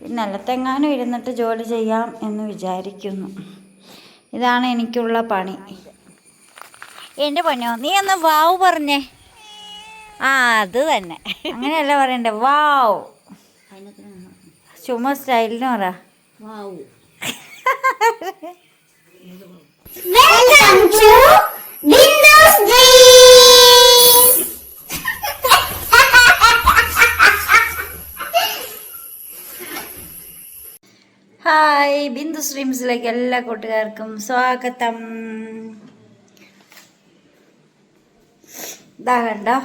നിലത്തെങ്ങാനും ഇരുന്നിട്ട് ജോലി ചെയ്യാം എന്ന് വിചാരിക്കുന്നു. ഇതാണ് എനിക്കുള്ള പണി. എന്റെ പണിയോ നീ ഒന്ന് വാവ് പറഞ്ഞേ. ആ അത് തന്നെ. അങ്ങനെയല്ല പറയണ്ടേ വാവ്. ചുമ സ്റ്റൈലിന് പറ. Welcome to Windows Dreams! Hi Bindu സ്ട്രീംസിലേക്ക് എല്ലാ കൂട്ടുകാർക്കും സ്വാഗതം. ഇതാ കണ്ടോ?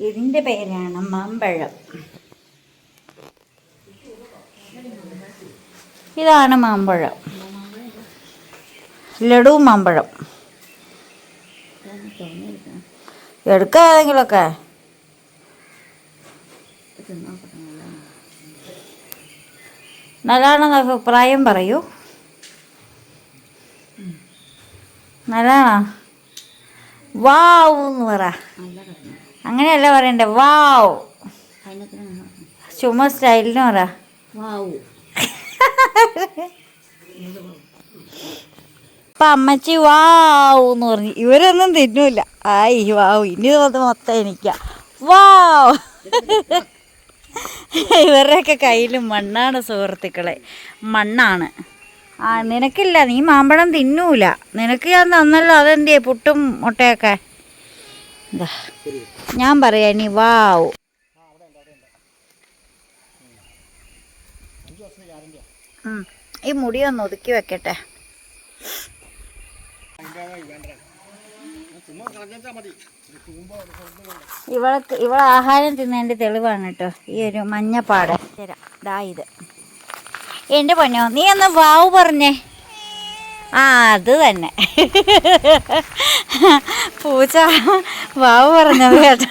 ഇതിന്റെ പേരാണ് മാമ്പഴം. ഇതാണ് മാമ്പഴം. ലഡു മാമ്പഴം. എടുക്കാം ഏതെങ്കിലുമൊക്കെ. നല്ലതാണെന്ന് അഭിപ്രായം പറയൂ. നല്ലതാണോ? വാവ് എന്ന് പറ. അങ്ങനെയല്ല പറയണ്ടേ? വാവ്. ചുമ സ്റ്റൈലിന് പറ. ഇപ്പൊ അമ്മച്ചി വാവ് എന്ന് പറഞ്ഞു. ഇവരൊന്നും തിന്നൂല. ആയി വാവ്. ഇനി ഇത് മൊത്തം എനിക്കാ. വാവ്. ഇവരുടെയൊക്കെ കയ്യിൽ മണ്ണാണ് സുഹൃത്തുക്കളെ. മണ്ണാണ്. ആ നിനക്കില്ല നീ മാമ്പഴം തിന്നൂല. നിനക്ക് ഞാൻ തന്നല്ലോ അതെന്തേ പുട്ടും മുട്ടയൊക്കെ. ഞാൻ പറയാ ഇനി വാവ്. ഈ മുടി ഒന്ന് ഒതുക്കി വെക്കട്ടെ. ഇവൾക്ക് ഇവൾ ആഹാരം തിന്നതിന്റെ തെളിവാണ് കേട്ടോ. ഈ ഒരു മഞ്ഞപ്പാട്. തരാം. ദാ ഇത്. എന്റെ പൊന്നോ നീ ഒന്ന് വാവ് പറഞ്ഞേ. ആ അത് തന്നെ. പൂച്ച വാവ് പറഞ്ഞത് കേട്ടോ.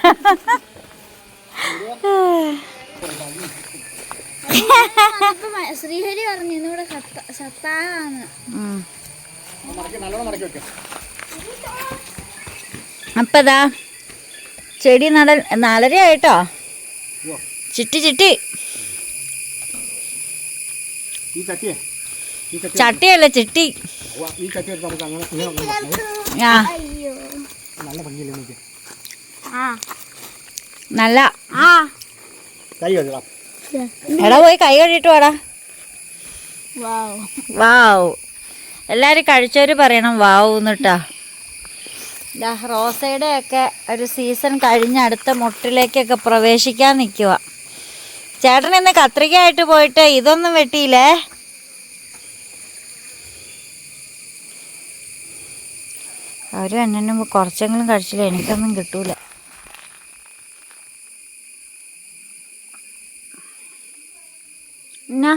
ശ്രീഹരി പറഞ്ഞു ഇന്നിവിടെ സത്താന്ന് ഉം. അപ്പം ഇതാ ചെടി നടൽ നാലര ആയിട്ടോ ചിട്ടി ചിട്ടി. ചട്ടിയല്ല ചിട്ടി. ആ. നല്ല ഭംഗിയില്ലേ നമുക്ക് ആ. നല്ല. ആ. കൈ കഴുകാം എടാ പോയി കൈ കഴുകിട്ട് വാടാ. വാവ് വാവ് എല്ലാവരും കഴിച്ചവർ പറയണം വാവ് എന്നിട്ടാ. ദാ റോസയുടെ ഒക്കെ ഒരു സീസൺ കഴിഞ്ഞ് അടുത്ത മുട്ടിലേക്കൊക്കെ പ്രവേശിക്കാൻ നിൽക്കുക ചേട്ടൻ ഇന്ന് കത്രികയായിട്ട് പോയിട്ട് ഇതൊന്നും വെട്ടിയില്ലേ? അവരും എന്നെ കുറച്ചെങ്കിലും കഴിച്ചില്ല? എനിക്കൊന്നും കിട്ടൂല. എന്നാ?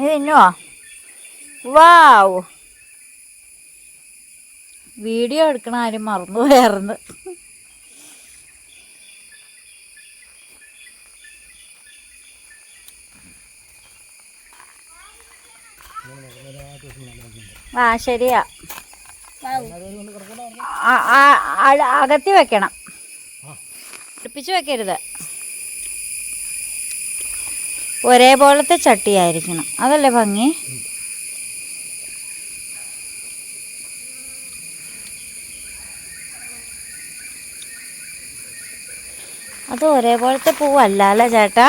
ഇത് തിന്നുവോ വാവ് വീഡിയോ എടുക്കണ ആരും മറന്നു പോയായിരുന്നു. ആ ശരിയാ. അകത്തി വെക്കണം. അടുപ്പിച്ച് വെക്കരുത്. ഒരേപോലത്തെ ചട്ടിയായിരിക്കണം അതല്ലേ ഭംഗി? അത് ഒരേപോലത്തെ പൂവല്ല അല്ലേ ചേട്ടാ?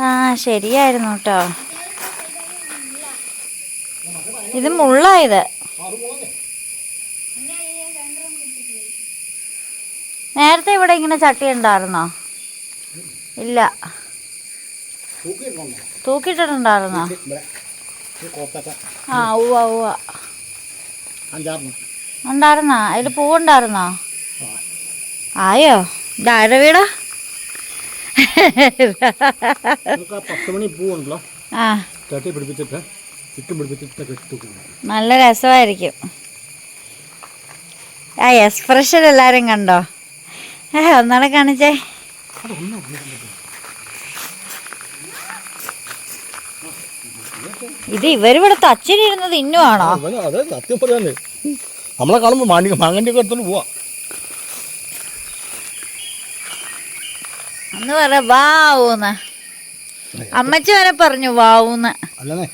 ആ ശരിയായിരുന്നു കേട്ടോ ഇത് മുള്ളായത് നേരത്തെ ഇവിടെ ഇങ്ങനെ ചട്ടി ഉണ്ടായിരുന്നോ? ഇല്ല. തൂക്കിയിട്ടിട്ടുണ്ടായിരുന്നോ? ആ ഉവ്വ ഉവ്വ. ഉണ്ടായിരുന്നോ? അതിൽ പൂവുണ്ടായിരുന്നോ? ആയോ? ഇതാരുടെ വീടാ? നല്ല രസമായിരിക്കും. ആ എക്സ്പ്രഷൻ എല്ലാവരും കണ്ടോ? ഏ ഒന്നാടെ കാണിച്ചേ. ഇത് ഇവരിവിടുത്തെ അച്ഛനിരുന്നത് ഇന്നുവാണോ അതെ സത്യം പറയാല്ലേ നമ്മളെ കാണുമ്പോ മാണ്ടി മാങ്ങന്റെ ഒക്കെ പോവാ. അന്ന് അമ്മച്ചി വരെ പറഞ്ഞു വാവൂന്ന്. അല്ലേ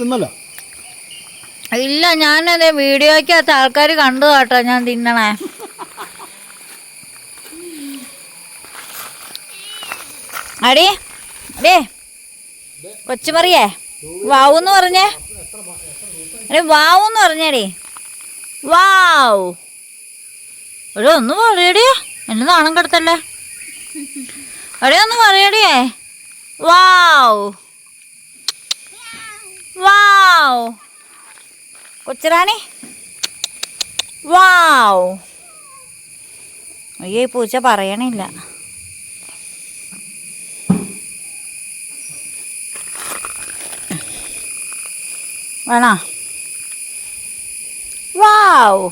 തിന്നല്ലോ. ഇല്ല ഞാനത് വീഡിയോക്കകത്ത് ആൾക്കാർ കണ്ടു കേട്ടോ ഞാൻ തിന്നണേ. അടി അടേ. കൊച്ചുമറിയേ വാവൂന്ന് പറഞ്ഞേ. അടേ വാവൂന്ന് പറഞ്ഞേടി. വാവ്. എടേ ഒന്ന് പറയടി. എന്നെ നാണം കിടത്തല്ലേ? എടേ ഒന്ന് പറയടിയേ വാവ്. വാവ്. കൊച്ചുറാണി. വാവ്. അയ്യോ ഈ പൂച്ച പറയണില്ല. വേണോ? വാവ്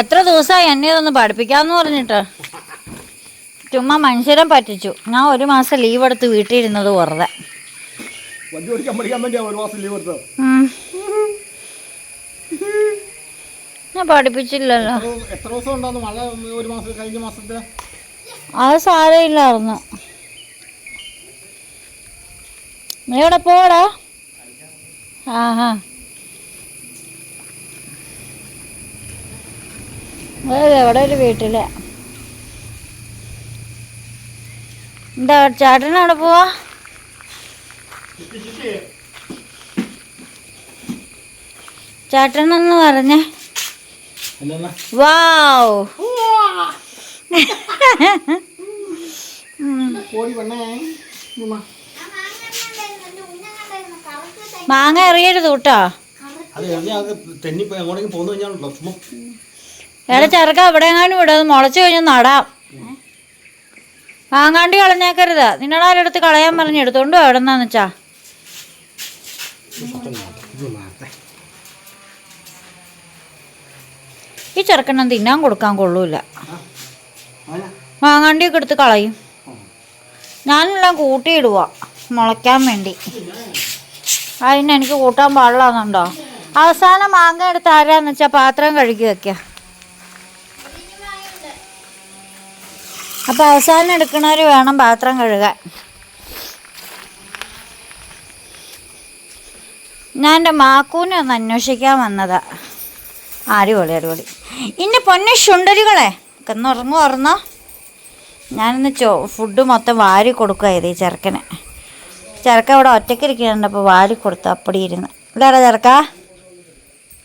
എത്ര ദിവസമായി എന്നെ ഇതൊന്ന് പഠിപ്പിക്കാന്ന് പറഞ്ഞിട്ട്? ചുമ്മാ മനുഷ്യരെ പറ്റിച്ചു. ഞാൻ ഒരു മാസം ലീവ് എടുത്ത് വീട്ടിൽ ഇരുന്നത് വെറുതെ ഞാൻ പഠിപ്പിച്ചില്ലല്ലോ. എത്ര ദിവസം ഉണ്ടായിരുന്നു മഴ ഒരു മാസം കഴിഞ്ഞ മാസത്തെ അത് സാരമില്ലായിരുന്നു. നീ എവിടെ പോടാ ആഹാ. അതെ എവിടെ ഒരു വീട്ടില? എന്താ ചേട്ടൻ അവിടെ പോവാ? ചേട്ടനെന്ന് പറഞ്ഞേ. വാ വാവ്. മാങ്ങ എറിയരുത് കേട്ടോ എടാ ചെറുക്ക എവിടെ എങ്ങാനും വിടും മുളച്ചു കഴിഞ്ഞാൽ കഴിഞ്ഞ് നടാം. മാങ്ങാണ്ടി കളഞ്ഞേക്കരുത്. നിന്നോട് ആരെടുത്ത് കളയാൻ പറഞ്ഞു എടുത്തോണ്ട് എവിടെ നിന്നാന്ന് വെച്ചാ. ഈ ചെറുക്കണ്ണം തിന്നാൻ കൊടുക്കാൻ കൊള്ളൂല. ആന. വാങ്ങാണ്ടിയൊക്കെ എടുത്ത് കളയും. ഞാനെല്ലാം കൂട്ടിയിടുക മുളയ്ക്കാൻ വേണ്ടി. അതിന് എനിക്ക് കൂട്ടാൻ പാടില്ലാന്നുണ്ടോ? അവസാനം മാങ്ങ എടുത്ത് ആരാന്ന് വെച്ചാൽ പാത്രം കഴുകി വെക്കുക അപ്പം അവസാനം എടുക്കണവർ വേണം പാത്രം കഴുകാൻ. ഞാൻ എന്റെ മാക്കൂനെ ഒന്ന് അന്വേഷിക്കാൻ വന്നതാ. അടിപൊളി അടിപൊളി. ഇനി പൊന്നെ ശുണ്ടരികളെ. ഒന്ന് ഉറങ്ങു ഉറന്നോ ഞാനിന്ന് ചോ ഫുഡ് മൊത്തം വാരി കൊടുക്കുക ഈ ചെറുക്കന്. ചെറുക്ക ഇവിടെ ഒറ്റയ്ക്ക് ഇരിക്കുന്നുണ്ട് അപ്പോൾ വാരി കൊടുത്തു അപ്പടി ഇരുന്ന്. ഇല്ലടാ ചെറുക്ക.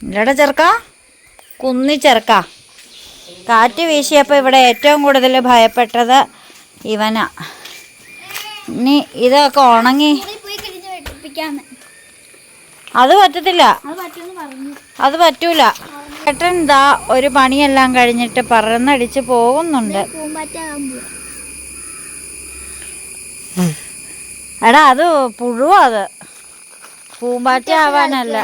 ഇല്ലടാ ചെറുക്ക. കുന്നി ചെറുക്ക. കാറ്റ് വീശിയപ്പോൾ ഇവിടെ ഏറ്റവും കൂടുതൽ ഭയപ്പെട്ടത് ഇവനാ. ഇനി ഇതൊക്കെ ഉണങ്ങി അത് പറ്റത്തില്ല. അത് പറ്റൂല. ചേട്ടൻ ദാ ഒരു പണിയെല്ലാം കഴിഞ്ഞിട്ട് പറന്നടിച്ച് പോകുന്നുണ്ട്. എടാ അത് പുഴുവാ അത്. പൂമ്പാറ്റ ആവാനല്ല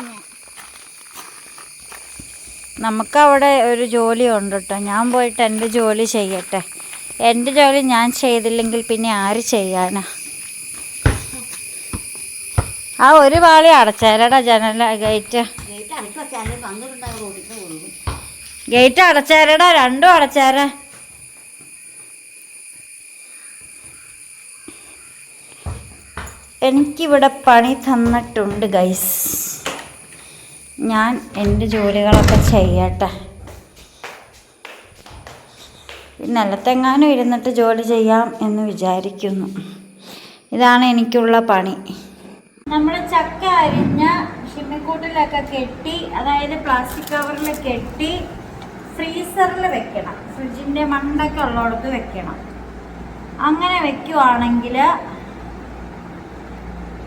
നമുക്കവിടെ ഒരു ജോലി ഉണ്ട് കേട്ടോ ഞാൻ പോയിട്ട് എന്റെ ജോലി ചെയ്യട്ടെ. എന്റെ ജോലി ഞാൻ ചെയ്തില്ലെങ്കിൽ പിന്നെ ആര് ചെയ്യാനാ? ആ ഒരു പാളി അടച്ചേരടാ ജനല ഗേറ്റ്. ഗേറ്റ് അടച്ചേരടാ രണ്ടും അടച്ചേരാ എനിക്കിവിടെ പണി തന്നിട്ടുണ്ട് ഗൈസ് ഞാൻ എന്റെ ജോലികളൊക്കെ ചെയ്യട്ടെ. നിലത്തെങ്ങാനും ഇരുന്നിട്ട് ജോലി ചെയ്യാം എന്ന് വിചാരിക്കുന്നു. ഇതാണ് എനിക്കുള്ള പണി. നമ്മൾ ചക്ക അരിഞ്ഞ ഷിമ്മിക്കൂട്ടിലൊക്കെ കെട്ടി അതായത് പ്ലാസ്റ്റിക് കവറിൽ കെട്ടി ഫ്രീസറിൽ വെക്കണം. ഫ്രിഡ്ജിന്റെ മണ്ടൊക്കെ ഉള്ളിടത്ത് വെക്കണം. അങ്ങനെ വെക്കുവാണെങ്കിൽ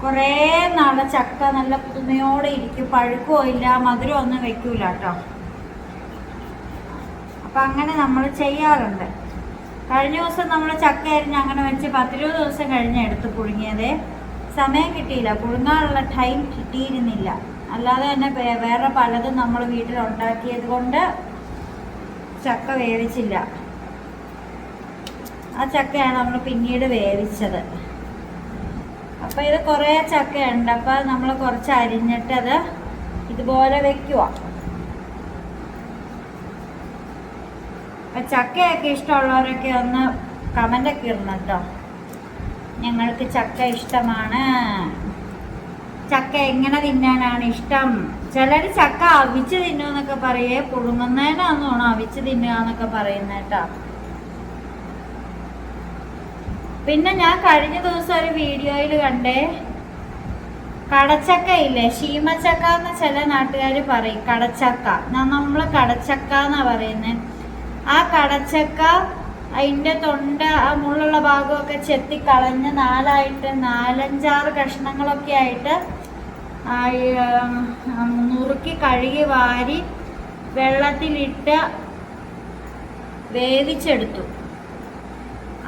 കുറേ നാളെ ചക്ക നല്ല പുതുമയോടെ ഇരിക്കും. പഴുക്കോ ഇല്ല മധുരം ഒന്നും വെക്കൂല കേട്ടോ. അപ്പം അങ്ങനെ നമ്മൾ ചെയ്യാറുണ്ട്. കഴിഞ്ഞ ദിവസം നമ്മൾ ചക്ക അരിഞ്ഞ് അങ്ങനെ വെച്ച് പത്തിരുപത് ദിവസം കഴിഞ്ഞ് എടുത്ത് പുഴുങ്ങിയത്. സമയം കിട്ടിയില്ല. കുടുങ്ങാനുള്ള ടൈം കിട്ടിയിരുന്നില്ല. അല്ലാതെ തന്നെ വേറെ പലതും നമ്മൾ വീട്ടിൽ ഉണ്ടാക്കിയത് കൊണ്ട് ചക്ക വേവിച്ചില്ല. ആ ചക്കയാണ് നമ്മൾ പിന്നീട് വേവിച്ചത്. അപ്പം ഇത് കുറേ ചക്കയുണ്ട്. അപ്പം നമ്മൾ കുറച്ച് അരിഞ്ഞിട്ടത് ഇതുപോലെ വെക്കുക അപ്പം ചക്കയൊക്കെ ഇഷ്ടമുള്ളവരൊക്കെ ഒന്ന് കമന്റൊക്കെ ഇടണം കേട്ടോ. ഞങ്ങൾക്ക് ചക്ക ഇഷ്ടമാണ്. ചക്ക എങ്ങനെ തിന്നാനാണ് ഇഷ്ടം? ചിലർ ചക്ക അവിച്ച് തിന്നുമെന്നൊക്കെ പറയേ പുഴുങ്ങുന്നതിനാന്ന് തോന്നുന്നു അവിച്ച് തിന്നുക എന്നൊക്കെ പറയുന്നത് കേട്ടോ. പിന്നെ ഞാൻ കഴിഞ്ഞ ദിവസം ഒരു വീഡിയോയിൽ കണ്ടേ കടച്ചക്ക ഇല്ലേ? ശീമച്ചക്ക എന്ന് ചില നാട്ടുകാർ പറയും. കടച്ചക്ക. നമ്മൾ കടച്ചക്ക എന്നാ പറയുന്നത് ആ കടച്ചക്ക അതിന്റെ തൊണ്ട ആ മുള്ളുള്ള ഭാഗമൊക്കെ ചെത്തി കളഞ്ഞ് നാലായിട്ട് നാലഞ്ചാറ് കഷ്ണങ്ങളൊക്കെ ആയിട്ട് നുറുക്കി കഴുകി വാരി വെള്ളത്തിലിട്ട് വേവിച്ചെടുത്തു.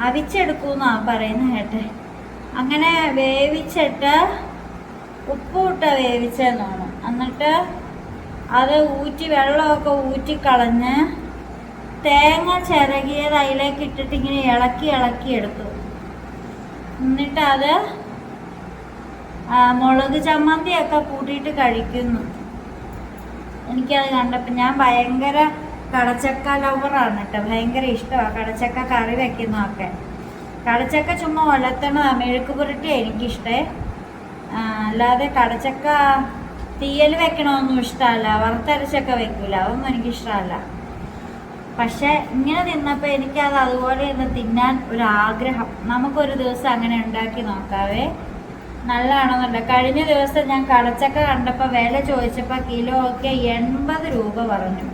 അവിച്ചെടുക്കൂന്നാ പറയുന്നത് കേട്ടെ. അങ്ങനെ വേവിച്ചിട്ട് ഉപ്പുമിട്ട വേവിച്ചെന്നാണ്. എന്നിട്ട് അത് ഊറ്റി വെള്ളമൊക്കെ ഊറ്റിക്കളഞ്ഞ് തേങ്ങ ചിരകിയത് അതിലേക്ക് ഇട്ടിട്ട് ഇങ്ങനെ ഇളക്കി ഇളക്കി എടുക്കും. എന്നിട്ട് അത് മുളക് ചമ്മന്തിയൊക്കെ കൂട്ടിയിട്ട് കഴിക്കുന്നു. എനിക്കത് കണ്ടപ്പോൾ ഞാൻ ഭയങ്കര കടച്ചക്ക ലവറാണ് കേട്ടോ. ഭയങ്കര ഇഷ്ടമാണ് കടച്ചക്ക കറി വെക്കുന്നതൊക്കെ. കടച്ചക്ക ചുമ്മാ ഒലത്തണതാണ് മെഴുക്ക് പുരട്ടി എനിക്കിഷ്ടേ. അല്ലാതെ കടച്ചക്ക തീയൽ വെക്കണമൊന്നും ഇഷ്ടമല്ല. വറുത്തരച്ചൊക്കെ വെക്കില്ല അതൊന്നും എനിക്കിഷ്ടമല്ല. പക്ഷെ ഇങ്ങനെ തിന്നപ്പോൾ എനിക്കത് അതുപോലെ ഒന്ന് തിന്നാൻ ഒരു ആഗ്രഹം നമുക്കൊരു ദിവസം അങ്ങനെ ഉണ്ടാക്കി നോക്കാവേ. നല്ലതാണെന്നുണ്ട്. കഴിഞ്ഞ ദിവസം ഞാൻ കടച്ചക്ക കണ്ടപ്പോൾ വില ചോദിച്ചപ്പോൾ കിലോ ഒക്കെ എൺപത് രൂപ പറഞ്ഞു.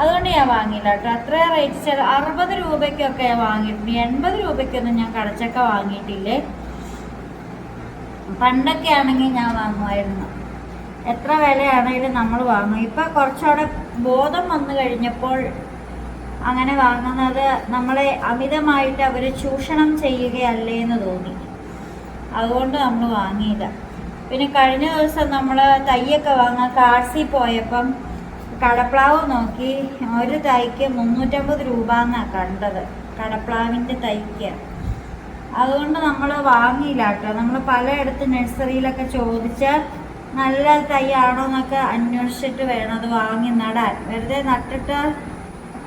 അതുകൊണ്ട് ഞാൻ വാങ്ങിയില്ല കേട്ടോ. അത്ര റേറ്റ് ചില അറുപത് രൂപയ്ക്കൊക്കെ ഞാൻ വാങ്ങിയിട്ടുണ്ട്. എൺപത് രൂപയ്ക്കൊന്നും ഞാൻ കടച്ചക്ക വാങ്ങിയിട്ടില്ലേ? പണ്ടൊക്കെ ആണെങ്കിൽ ഞാൻ വാങ്ങുമായിരുന്നു. എത്ര വിലയാണെങ്കിലും നമ്മൾ വാങ്ങും. ഇപ്പം കുറച്ചുകൂടെ ബോധം വന്നു കഴിഞ്ഞപ്പോൾ അങ്ങനെ വാങ്ങുന്നത് നമ്മളെ അമിതമായിട്ട് അവർ ചൂഷണം ചെയ്യുകയല്ലേ എന്ന് തോന്നി. അതുകൊണ്ട് നമ്മൾ വാങ്ങിയില്ല. പിന്നെ കഴിഞ്ഞ ദിവസം നമ്മൾ തൈയൊക്കെ വാങ്ങാൻ കാർസി പോയപ്പം കടപ്ലാവ് നോക്കി ഒരു തൈക്ക് മുന്നൂറ്റമ്പത് രൂപ എന്നാണ് കണ്ടത് കടപ്ലാവിന്റെ തൈക്ക്. അതുകൊണ്ട് നമ്മൾ വാങ്ങിയില്ല കേട്ടോ നമ്മൾ പലയിടത്ത് നഴ്സറിയിലൊക്കെ ചോദിച്ച് നല്ല തൈ ആണോ എന്നൊക്കെ അന്വേഷിച്ചിട്ട് വേണം അത് വാങ്ങി നടാൻ. വെറുതെ നട്ടിട്ട്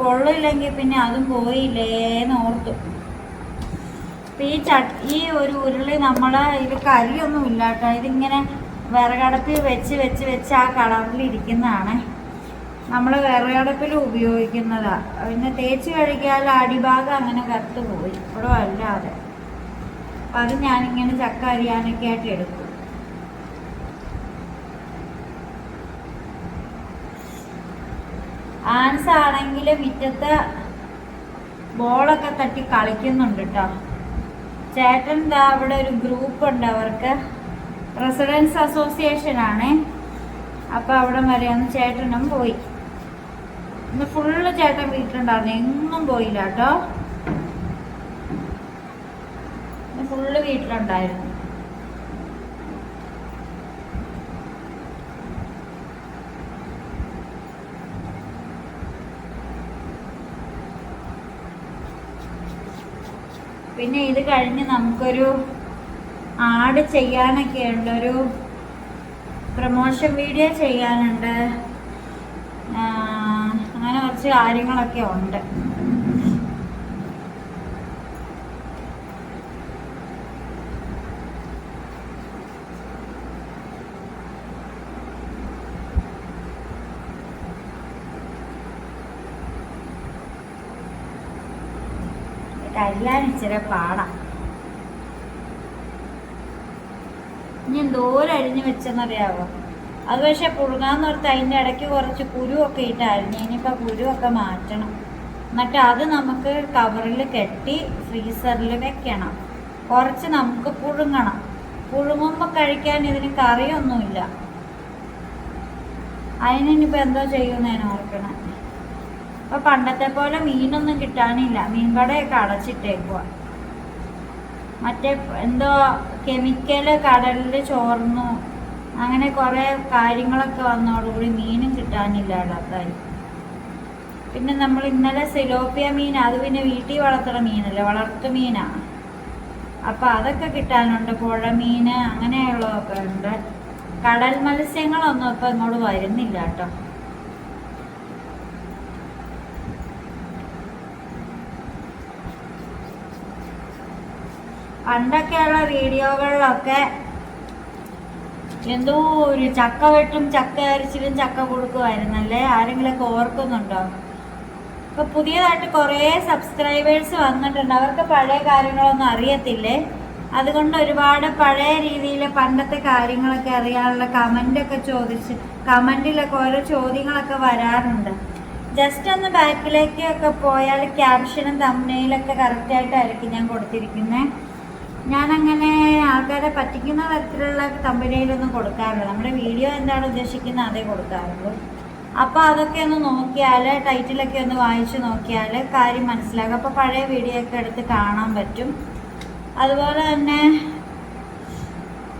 കൊള്ളില്ലെങ്കിൽ പിന്നെ അതും പോയില്ലേന്ന് ഓർത്തു. ഈ ചട്ട് ഈ ഒരു ഉരുളി നമ്മൾ ഇത് കരിയൊന്നും ഇല്ല കേട്ടോ ഇതിങ്ങനെ വിറകടപ്പിൽ വെച്ച് വെച്ച് വെച്ച് ആ കളറിൽ ഇരിക്കുന്നതാണ്. നമ്മൾ വിറകടപ്പിൽ ഉപയോഗിക്കുന്നതാണ് പിന്നെ തേച്ച് കഴുകിയാൽ അടിഭാഗം അങ്ങനെ കത്തുപോയി പോയി. ഇവിടെ അല്ലാതെ. അപ്പം അത് ഞാനിങ്ങനെ ചക്ക അരിയാനൊക്കെ ആയിട്ട് എടുക്കും. ആൻസ് ആണെങ്കിൽ മുറ്റത്ത് ബോളൊക്കെ തട്ടി കളിക്കുന്നുണ്ട് കേട്ടോ ചേട്ടൻ ദാ അവിടെ ഒരു ഗ്രൂപ്പ് ഉണ്ട് അവർക്ക്. റെസിഡൻസ് അസോസിയേഷൻ ആണ് അപ്പം അവിടെ വരെയാണ് ചേട്ടനും പോയി. ഇന്ന് ഫുള്ള് ചേട്ടൻ വീട്ടിലുണ്ടായിരുന്നു. എങ്ങും പോയില്ല കേട്ടോ ഫുള്ള് വീട്ടിലുണ്ടായിരുന്നു. പിന്നെ ഇത് കഴിഞ്ഞ് നമുക്കൊരു ആഡ് ചെയ്യാനൊക്കെ ഉണ്ട് ഒരു പ്രൊമോഷൻ വീഡിയോ ചെയ്യാനുണ്ട്. അങ്ങനെ കുറച്ച് കാര്യങ്ങളൊക്കെ ഉണ്ട്. കരിയാൻ ഇച്ചിരി പാടാം. ഇനി എന്തോരം അരിഞ്ഞു വെച്ചെന്നറിയാവോ? അത് പക്ഷെ പുഴുങ്ങാന്നോർത്ത് അതിന്റെ ഇടയ്ക്ക് കുറച്ച് കുരുവൊക്കെ ഇട്ട് അരിഞ്ഞ് ഇനിയിപ്പോൾ കുരുവൊക്കെ മാറ്റണം. എന്നിട്ട് അത് നമുക്ക് കവറിൽ കെട്ടി ഫ്രീസറിൽ വെക്കണം. കുറച്ച് നമുക്ക് പുഴുങ്ങണം. പുഴുങ്ങുമ്പോൾ കഴിക്കാൻ ഇതിന് കറിയൊന്നുമില്ല. അതിനിപ്പോൾ എന്തോ ചെയ്യുമെന്ന് ഞാൻ ഓർക്കണം. ഇപ്പൊ പണ്ടത്തെ പോലെ മീനൊന്നും കിട്ടാനില്ല. മീൻകടയൊക്കെ അടച്ചിട്ടേക്കുക മറ്റേ എന്തോ കെമിക്കൽ കടലിൽ ചോർന്നു. അങ്ങനെ കുറേ കാര്യങ്ങളൊക്കെ വന്നതോടുകൂടി മീനും കിട്ടാനില്ല അടാത്തായി പിന്നെ നമ്മൾ ഇന്നലെ സിലോപ്പിയ മീൻ അത് പിന്നെ വീട്ടിൽ വളർത്തുന്ന മീനല്ലേ വളർത്തു മീനാ. അപ്പൊ അതൊക്കെ കിട്ടാനുണ്ട് പുഴ മീൻ അങ്ങനെയുള്ളതൊക്കെ ഉണ്ട്. കടൽ മത്സ്യങ്ങളൊന്നും ഇപ്പൊ ഇങ്ങോട്ട് വരുന്നില്ല കേട്ടോ. പണ്ടൊക്കെയുള്ള വീഡിയോകളിലൊക്കെ എന്തോ ഒരു ചക്ക വെട്ടും ചക്ക അരിച്ചിലും ചക്ക കൊടുക്കുമായിരുന്നല്ലേ ആരെങ്കിലൊക്കെ ഓർക്കുന്നുണ്ടോ? ഇപ്പൊ പുതിയതായിട്ട് കുറേ സബ്സ്ക്രൈബേഴ്സ് വന്നിട്ടുണ്ട്. അവർക്ക് പഴയ കാര്യങ്ങളൊന്നും അറിയത്തില്ലേ? അതുകൊണ്ട് ഒരുപാട് പഴയ രീതിയിൽ പണ്ടത്തെ കാര്യങ്ങളൊക്കെ അറിയാനുള്ള കമന്റൊക്കെ ചോദിച്ച് കമന്റിലൊക്കെ ഓരോ ചോദ്യങ്ങളൊക്കെ വരാറുണ്ട്. ജസ്റ്റ് ഒന്ന് ബാക്കിലേക്കൊക്കെ പോയാൽ ക്യാപ്ഷനും തമ്മനയിലൊക്കെ കറക്റ്റായിട്ടായിരിക്കും ഞാൻ കൊടുത്തിരിക്കുന്നത് ഞാനങ്ങനെ ആൾക്കാരെ പറ്റിക്കുന്ന തരത്തിലുള്ള കമ്പനിയിലൊന്നും കൊടുക്കാറില്ല. നമ്മുടെ വീഡിയോ എന്താണ് ഉദ്ദേശിക്കുന്നത് അതേ കൊടുക്കാറുള്ളൂ. അപ്പോൾ അതൊക്കെ ഒന്ന് നോക്കിയാൽ ടൈറ്റിലൊക്കെ ഒന്ന് വായിച്ച് നോക്കിയാൽ കാര്യം മനസ്സിലാകും. അപ്പോൾ പഴയ വീഡിയോ ഒക്കെ എടുത്ത് കാണാൻ പറ്റും. അതുപോലെ തന്നെ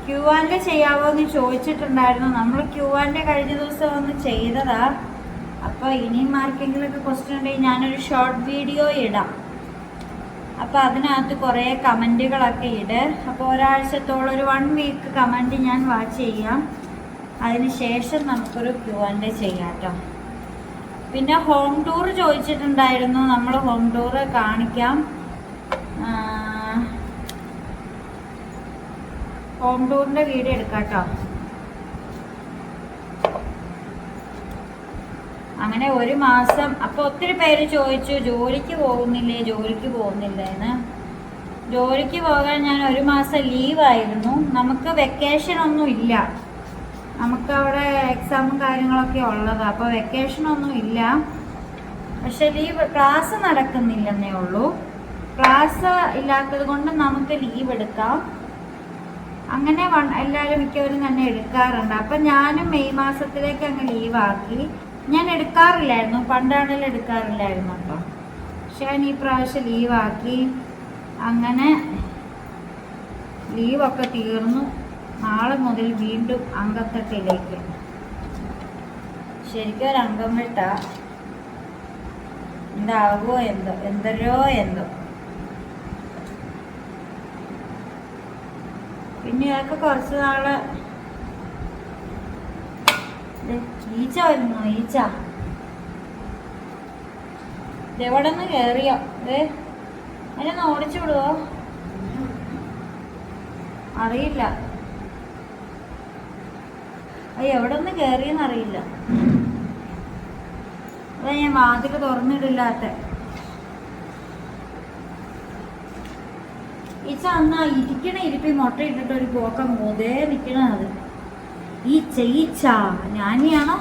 ക്യൂ ആൻഡ് ചെയ്യാവോ എന്ന് ചോദിച്ചിട്ടുണ്ടായിരുന്നു. നമ്മൾ ക്യൂ ആൻഡ് കഴിഞ്ഞ ദിവസം ഒന്ന് ചെയ്തതാ. അപ്പോൾ ഇനിയും ആർക്കെങ്കിലുമൊക്കെ ക്വസ്റ്റ്യൻ ഉണ്ടെങ്കിൽ ഞാനൊരു ഷോർട്ട് വീഡിയോ ഇടാം. അപ്പോൾ അതിനകത്ത് കുറേ കമന്റുകളൊക്കെ ഇട്. അപ്പോൾ ഒരാഴ്ചത്തോളം ഒരു വൺ വീക്ക് കമന്റ് ഞാൻ വാച്ച് ചെയ്യാം. അതിന് ശേഷം നമുക്കൊരു ക്യൂ ആൻഡ് ചെയ്യാം കേട്ടോ പിന്നെ ഹോം ടൂർ ചോദിച്ചിട്ടുണ്ടായിരുന്നു. നമ്മൾ ഹോം ടൂർ കാണിക്കാം. ഹോം ടൂറിന്റെ വീഡിയോ എടുക്കാം കേട്ടോ അങ്ങനെ ഒരു മാസം അപ്പോൾ ഒത്തിരി പേര് ചോദിച്ചു ജോലിക്ക് പോകുന്നില്ലേ? ജോലിക്ക് പോകുന്നില്ലേ? എന്ന്. ജോലിക്ക് പോകാൻ ഞാൻ ഒരു മാസം ലീവായിരുന്നു നമുക്ക് വെക്കേഷൻ ഒന്നും ഇല്ല. നമുക്ക് അവിടെ എക്സാമും കാര്യങ്ങളൊക്കെ ഉള്ളതാണ് അപ്പോൾ വെക്കേഷൻ ഒന്നും ഇല്ല. പക്ഷെ ലീവ് ക്ലാസ് നടക്കുന്നില്ലെന്നേ ഉള്ളൂ. ക്ലാസ് ഇല്ലാത്തത് കൊണ്ട് നമുക്ക് ലീവ് എടുക്കാം. അങ്ങനെ എല്ലാവരും മിക്കവരും തന്നെ എടുക്കാറുണ്ട്. അപ്പം ഞാനും മെയ് മാസത്തിലേക്ക് അങ്ങ് ലീവാക്കി ഞാൻ എടുക്കാറില്ലായിരുന്നു പണ്ടാണെങ്കിലും എടുക്കാറില്ലായിരുന്നു കേട്ടോ പക്ഷെ ഞാൻ ഈ പ്രാവശ്യം ലീവാക്കി അങ്ങനെ ലീവൊക്കെ തീർന്നു. നാളെ മുതൽ വീണ്ടും അങ്കത്തട്ടിലേക്ക് ശരിക്കും ഒരു അംഗം വിട്ട എന്താകുമോ എന്തോ എന്തരോ എന്തോ. പിന്നെ ഇതൊക്കെ കുറച്ച് നാൾ ദേ, ഈച്ച വരുന്നു ഈച്ച എവിടെ നിന്ന് കയറിയോ ഏ അതിനൊന്ന് ഓടിച്ചു വിടുവോ? അറിയില്ല. അത് എവിടെ നിന്ന് കയറിയെന്ന് അറിയില്ല. അതാ ഞാൻ വാതിൽ തുറന്നിടില്ലാത്ത. ഈച്ച അന്നാ ഇരിക്കണ ഇരിപ്പി മുട്ട ഇട്ടിട്ട് ഒരു പോക്കം മൂതേ നിക്കണ അത് ഈച്ച ഈച്ച ഞാനിയാണോ?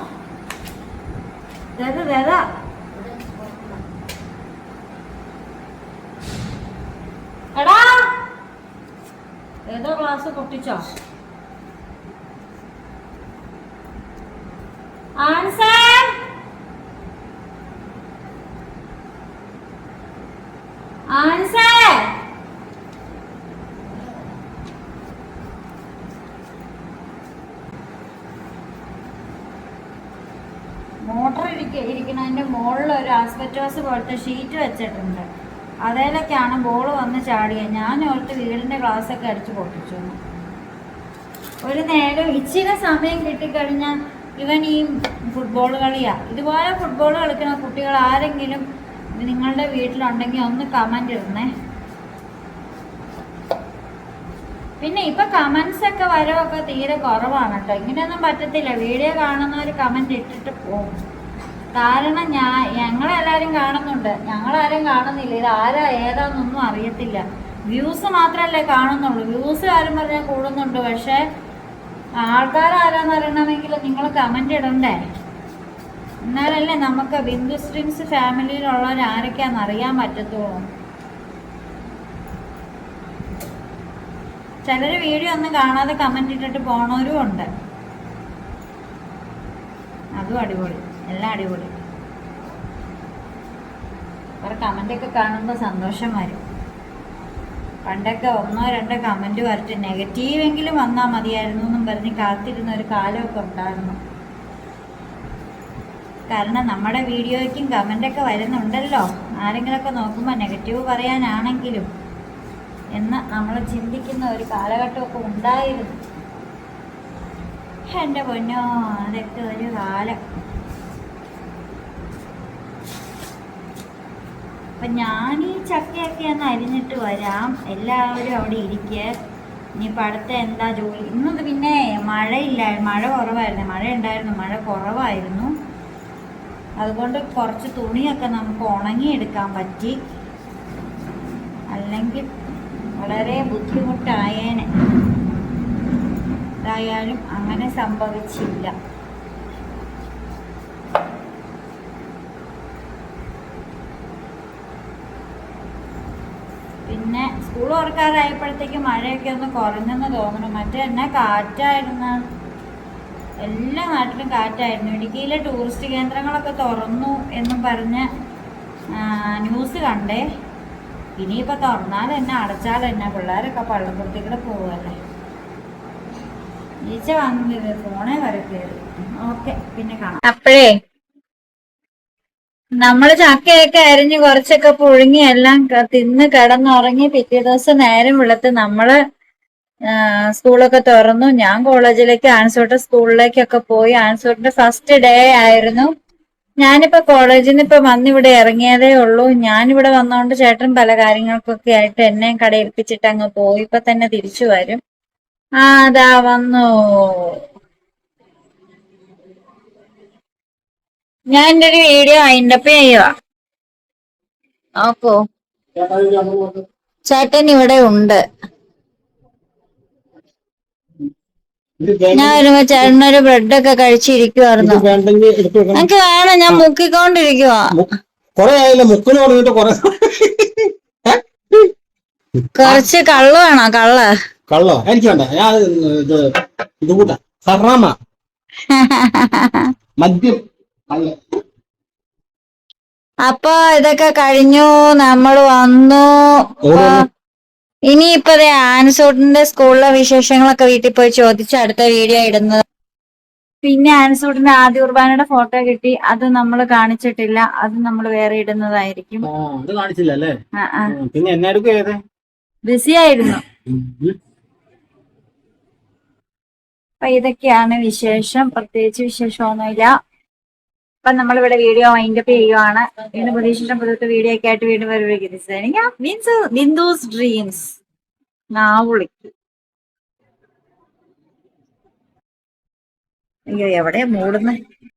ദത ദത എടാ! ഏതോ ക്ലാസ് പൊട്ടിച്ചോ? ആൻസർ മോട്ടർ ഇരിക്ക ഇരിക്കുന്നതിന്റെ മുകളിൽ ഒരു ആസ്പെറ്റോസ് പോലത്തെ ഷീറ്റ് വെച്ചിട്ടുണ്ട്. അതേലൊക്കെയാണ് ബോൾ വന്ന് ചാടിയത് ഞാൻ ഓർത്ത് വീടിന്റെ ഗ്ലാസ്സൊക്കെ അടിച്ച് പൊട്ടിച്ചു. ഒരു നേരം ഇച്ചിരി സമയം കിട്ടിക്കഴിഞ്ഞാൽ ഇവൻ ഈ ഫുട്ബോൾ കളിയാണ് ഇതുപോലെ ഫുട്ബോൾ കളിക്കുന്ന കുട്ടികൾ ആരെങ്കിലും നിങ്ങളുടെ വീട്ടിലുണ്ടെങ്കിൽ ഒന്ന് കമന്റ് ഇടണേ. പിന്നെ ഇപ്പൊ കമന്റ്സ് ഒക്കെ വരവൊക്കെ തീരെ കുറവാണ് കേട്ടോ. ഇങ്ങനെയൊന്നും പറ്റത്തില്ല. വീഡിയോ കാണുന്നവർ കമന്റ് ഇട്ടിട്ട് പോകും കാരണം ഞാൻ ഞങ്ങളെല്ലാരും കാണുന്നുണ്ട്. ഞങ്ങളാരും കാണുന്നില്ല. ഇത് ആരാ ഏതാന്നൊന്നും അറിയത്തില്ല. വ്യൂസ് മാത്രല്ലേ കാണുന്നുള്ളൂ. വ്യൂസ് ആരും പറഞ്ഞാൽ കൂടുന്നുണ്ട്. പക്ഷേ ആൾക്കാർ ആരാന്ന് അറിയണമെങ്കിൽ നിങ്ങൾ കമന്റ് ഇടണ്ടേ? എന്നാലല്ലേ നമുക്ക് ബിന്ദു സ്ട്രീംസ് ഫാമിലിയിലുള്ളവർ ആരൊക്കെയാണെന്ന് അറിയാൻ പറ്റത്തുള്ളൂ. ചിലർ വീഡിയോ ഒന്നും കാണാതെ കമന്റ് ഇട്ടിട്ട് പോണവരും ഉണ്ട്. അതും അടിപൊളി. എല്ലാം അടിപൊളി. അവർ കമന്റൊക്കെ കാണുമ്പോൾ സന്തോഷം വരും. പണ്ടൊക്കെ ഒന്നോ രണ്ടോ കമന്റ് വരട്ടെ നെഗറ്റീവെങ്കിലും വന്നാൽ മതിയായിരുന്നു എന്നും പറഞ്ഞ് കാത്തിരുന്ന ഒരു കാലമൊക്കെ ഉണ്ടായിരുന്നു. കാരണം നമ്മുടെ വീഡിയോയ്ക്കും കമന്റൊക്കെ വരുന്നുണ്ടല്ലോ. ആരെങ്കിലുമൊക്കെ നോക്കുമ്പോൾ നെഗറ്റീവ് പറയാനാണെങ്കിലും. എന്ന് നമ്മൾ ചിന്തിക്കുന്ന ഒരു കാലഘട്ടമൊക്കെ ഉണ്ടായിരുന്നു. എന്റെ പൊന്നോ അതൊക്കെ ഒരു കാലം. അപ്പം ഞാൻ ഈ ചക്കയൊക്കെ ഒന്ന് അരിഞ്ഞിട്ട് വരാം. എല്ലാവരും അവിടെ ഇരിക്കുക ഇനിയിപ്പോൾ അടുത്ത എന്താ ജോലി? ഇന്നത് പിന്നെ മഴയില്ല മഴ കുറവായിരുന്നു. മഴ ഉണ്ടായിരുന്നു മഴ കുറവായിരുന്നു. അതുകൊണ്ട് കുറച്ച് തുണിയൊക്കെ നമുക്ക് ഉണങ്ങിയെടുക്കാൻ പറ്റി. അല്ലെങ്കിൽ വളരെ ബുദ്ധിമുട്ടായേനെ. എന്തായാലും അങ്ങനെ സംഭവിച്ചില്ല. പിന്നെ സ്കൂൾ തുറക്കാറായപ്പോഴത്തേക്ക് മഴയൊക്കെ ഒന്ന് കുറഞ്ഞെന്ന് തോന്നുന്നു. മറ്റേ എന്നെ കാറ്റായിരുന്നു? എല്ലാ നാട്ടിലും കാറ്റായിരുന്നു. ഇടുക്കിയിലെ ടൂറിസ്റ്റ് കേന്ദ്രങ്ങളൊക്കെ തുറന്നു എന്നും പറഞ്ഞ് ന്യൂസ് കണ്ടേ. ഇനിയിപ്പോൾ തുറന്നാൽ എന്നെ അടച്ചാൽ എന്നെ പിള്ളേരൊക്കെ പള്ളംപുറത്തേക്ക് കൂടെ പോവല്ലേ? ഈച്ച വന്നില്ല ഫോണെ വരെ കയറി ഓക്കെ പിന്നെ കാണാം. അപ്പോഴേ നമ്മൾ ചക്കയൊക്കെ അരിഞ്ഞ് കുറച്ചൊക്കെ പുഴുങ്ങി എല്ലാം തിന്ന് കിടന്നുറങ്ങി പിറ്റേ ദിവസം നേരം വെളുത്ത് നമ്മൾ സ്കൂളൊക്കെ തുറന്നു. ഞാൻ കോളേജിലേക്ക് ആൻസോട്ട് സ്കൂളിലേക്കൊക്കെ പോയി. ആൻസോട്ടിന്റെ ഫസ്റ്റ് ഡേ ആയിരുന്നു. ഞാനിപ്പോ കോളേജിൽ നിന്ന് ഇപ്പൊ വന്നിവിടെ ഇറങ്ങിയതേ ഉള്ളൂ. ഞാനിവിടെ വന്നോണ്ട് ചേട്ടൻ പല കാര്യങ്ങൾക്കൊക്കെ ആയിട്ട് എന്നെ കടയിൽപ്പിച്ചിട്ട് അങ്ങ് പോയി. ഇപ്പൊ തന്നെ തിരിച്ചു വരും. ആ അതാ വന്നു. ഞാൻ എന്റെ ഒരു വീഡിയോ വൈൻഡപ്പ് ചെയ്യുവാ. നോക്കൂ. ചേട്ടൻ ഇവിടെ ഉണ്ട് ഇത് വേണ്ട- ഞാൻ വരുമ്പോ ചേട്ടനൊരു ബ്രെഡൊക്കെ കഴിച്ചിരിക്കുവായിരുന്നു. എനിക്ക് വേണം ഞാൻ മുക്കിക്കൊണ്ടിരിക്കുവാ. കൊറേ ആയില്ല മുക്കിന് പറഞ്ഞിട്ട് കൊറേ കുറച്ച് കള്ള് വേണോ കള്ള്? കള്ളോ? എനിക്ക് വേണ്ട. ഞാൻ ഇത് ഇത് കൂട്ടാ. സർണാമ മദ്യം. അപ്പൊ ഇതൊക്കെ കഴിഞ്ഞു നമ്മൾ വന്നു. ഇനിയിപ്പോ ദേ ആൻസൂട്ടിന്റെ സ്കൂളിലെ വിശേഷങ്ങളൊക്കെ വീട്ടിൽ പോയി ചോദിച്ച് അടുത്ത വീഡിയോ ഇടുന്നത്. പിന്നെ ആൻസൂട്ടിന്റെ ആദ്യ കുർബാനയുടെ ഫോട്ടോ കിട്ടി. അത് നമ്മൾ കാണിച്ചിട്ടില്ല. അത് നമ്മൾ വേറെ ഇടുന്നതായിരിക്കും. അത് കാണിച്ചില്ല അല്ലേ പിന്നെ ബിസി ആയിരുന്നു. അപ്പൊ ഇതൊക്കെയാണ് വിശേഷം. പ്രത്യേകിച്ച് വിശേഷമൊന്നുമില്ല. അപ്പൊ നമ്മളിവിടെ വീഡിയോ വൈൻഡപ്പ് ചെയ്യുവാണ്. വീണ്ടും പ്രതീക്ഷിച്ച പുതിയ വീഡിയോ ഒക്കെ ആയിട്ട് വീണ്ടും വരുവായിരിക്കും മീൻസ് ബിന്ദുസ് ഡ്രീംസ് നാവുളിക്ക് അയ്യോ എവിടെയാ മൂടുന്നത്